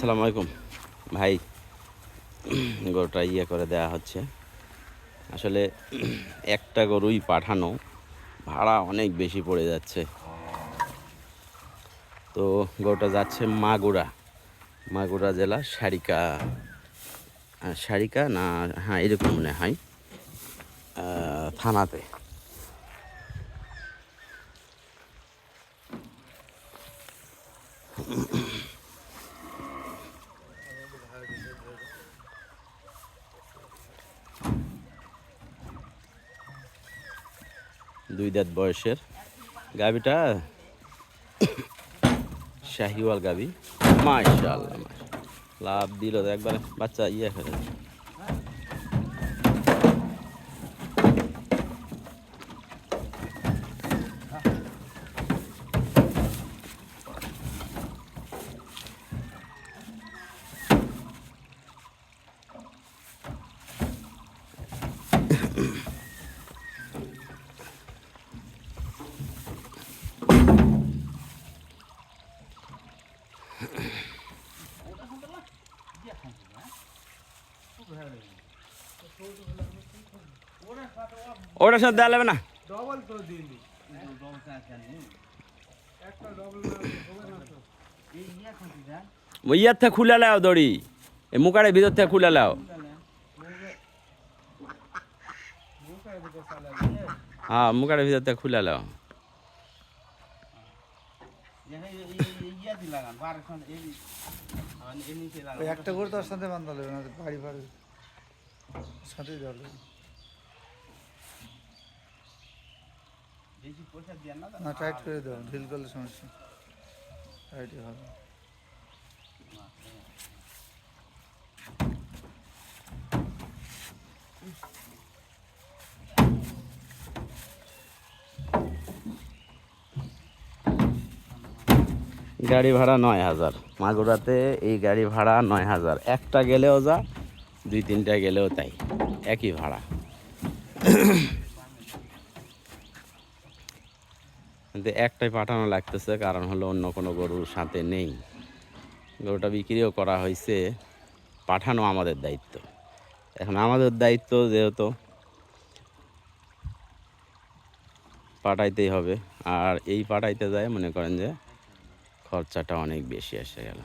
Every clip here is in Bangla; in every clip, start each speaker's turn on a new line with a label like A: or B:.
A: আসসালামু আলাইকুম। ভাই গরুটা ইয়ে করে দেওয়া হচ্ছে। আসলে একটা গরুই পাঠানো ভাড়া অনেক বেশি পড়ে যাচ্ছে। তো গরুটা যাচ্ছে মাগুরা। মাগুরা জেলা সারিকা। সারিকা না হ্যাঁ এরকম মনে হয়। থানাতে। দুই দাঁত বয়সের। গাবিটা শাহিওয়াল গাবি মাশাআল্লাহ। লাভ দিল একবার বাচ্চা ইয়ে করে ওটার সাথে দেওয়া যাবে না?
B: ডবল তো দিলি একটা ডবল হবে না তো।
A: ইয়ার থেকে খুলে লাও দড়ি। এই মুকারের ভিতর থেকে খুলে লাও। হ্যাঁ মুকারের ভিতর থেকে খুলে লাও।
C: ওই একটা করে তার সাথে বান্ধা দেবে না বাড়ি বাড়ি। সাথে যাবে না টাইট করে দাও ঢিল করলে সমস্যা টাইটই হবে।
A: গাড়ি ভাড়া নয় হাজার। মাগুরাতে এই গাড়ি ভাড়া নয় হাজার। একটা গেলেও যা, দুই তিনটা গেলেও তাই। একই ভাড়া। কিন্তু একটাই পাঠানো লাগতেছে, কারণ হলো অন্য কোনো গরুর সাথে নেই। গরুটা বিক্রিও করা হয়েছে পাঠানো আমাদের দায়িত্ব। এখন আমাদের দায়িত্ব যেহেতু পাঠাইতেই হবে। আর এই পাঠাইতে যায়, মনে করেন যে খরচাটা অনেক বেশি এসে গেল।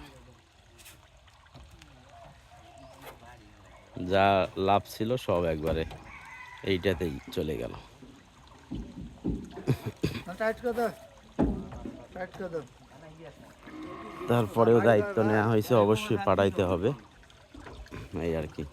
A: যা লাভ ছিল সব একবারে এইটাতেই চলে গেল। তারপরেও দায়িত্ব নেওয়া হয়েছে অবশ্যই পাঠাইতে হবে। এই আর কি।